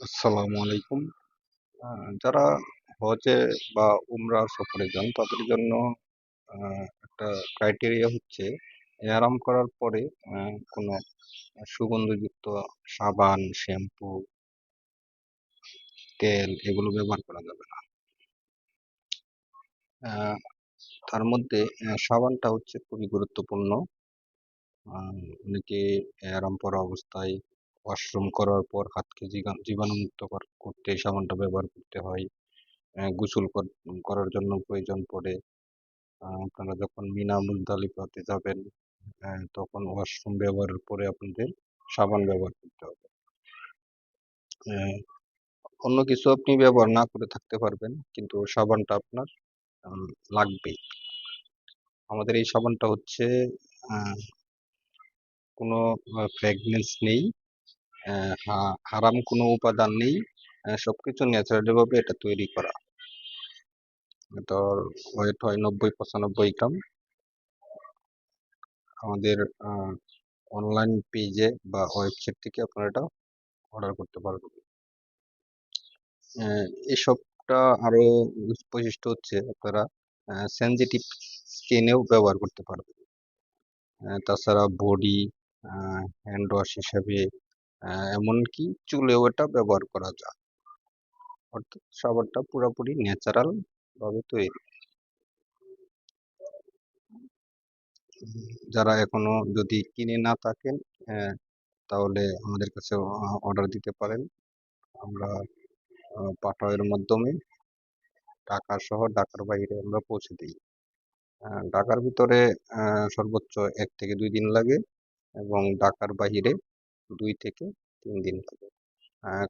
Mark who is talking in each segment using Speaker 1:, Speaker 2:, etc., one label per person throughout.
Speaker 1: আসসালামু আলাইকুম। যারা হজে বা উমরা সফরে যান, তাদের জন্য একটা ক্রাইটেরিয়া হচ্ছে, এহরাম করার পরে কোনো সুগন্ধযুক্ত সাবান, শ্যাম্পু, তেল এগুলো ব্যবহার করা যাবে না। তার মধ্যে সাবানটা হচ্ছে খুবই গুরুত্বপূর্ণ। অনেকে এহরাম পরা অবস্থায় ওয়াশরুম করার পর হাতকে জীবাণু জীবাণুমুক্ত করতে সাবানটা ব্যবহার করতে হয়। গোসল কর- করার জন্য প্রয়োজন পড়ে। আপনারা যখন মিনা মুজদালিফাতে যাবেন তখন ওয়াশরুম ব্যবহারের পরে আপনাদের সাবান ব্যবহার করতে হবে। অন্য কিছু আপনি ব্যবহার না করে থাকতে পারবেন, কিন্তু সাবানটা আপনার লাগবেই। আমাদের এই সাবানটা হচ্ছে কোনো ফ্র্যাগনেন্স নেই। হারাম কোনো উপাদান নেই। সবকিছু ন্যাচারালি ভাবে এটা তৈরি করা। এটার ওয়েট হয় নব্বই, পঁচানব্বই গ্রাম। আমাদের অনলাইন পেজে বা ওয়েবসাইট থেকে আপনারা এটা অর্ডার করতে পারবেন। এসবটা আরও বৈশিষ্ট্য হচ্ছে আপনারা সেনজিটিভ স্কিনেও ব্যবহার করতে পারবেন। তাছাড়া বডি হ্যান্ড ওয়াশ হিসাবে এমনকি চুলেও এটা ব্যবহার করা যায়। অর্থাৎ সাবানটা পুরোপুরি ন্যাচারাল ভাবে তৈরি। যারা এখনও যদি কিনে না থাকেন আহ, তাহলে আমাদের কাছে অর্ডার দিতে পারেন। আমরা পাঠাওয়ের মাধ্যমে ঢাকা সহ ঢাকার বাইরে আমরা পৌঁছে দিই। ঢাকার ভিতরে সর্বোচ্চ এক থেকে দুই দিন লাগে এবং ঢাকার বাইরে দুই থেকে তিন দিন লাগে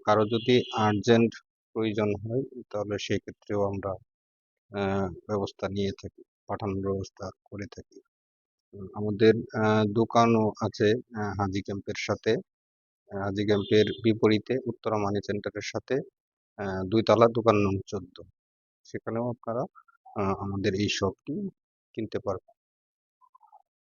Speaker 1: কারও যদি আর্জেন্ট প্রয়োজন হয়, তাহলে সেক্ষেত্রেও আমরা ব্যবস্থা নিয়ে থাকি, পাঠানোর ব্যবস্থা করে থাকি। আমাদের দোকানও আছে হাজি ক্যাম্পের সাথে। হাজি ক্যাম্পের বিপরীতে উত্তরা মানি সেন্টারের সাথে দুইতলা দোকান নং চোদ্দ। সেখানেও আপনারা আমাদের এই শপটি কিনতে পারবেন।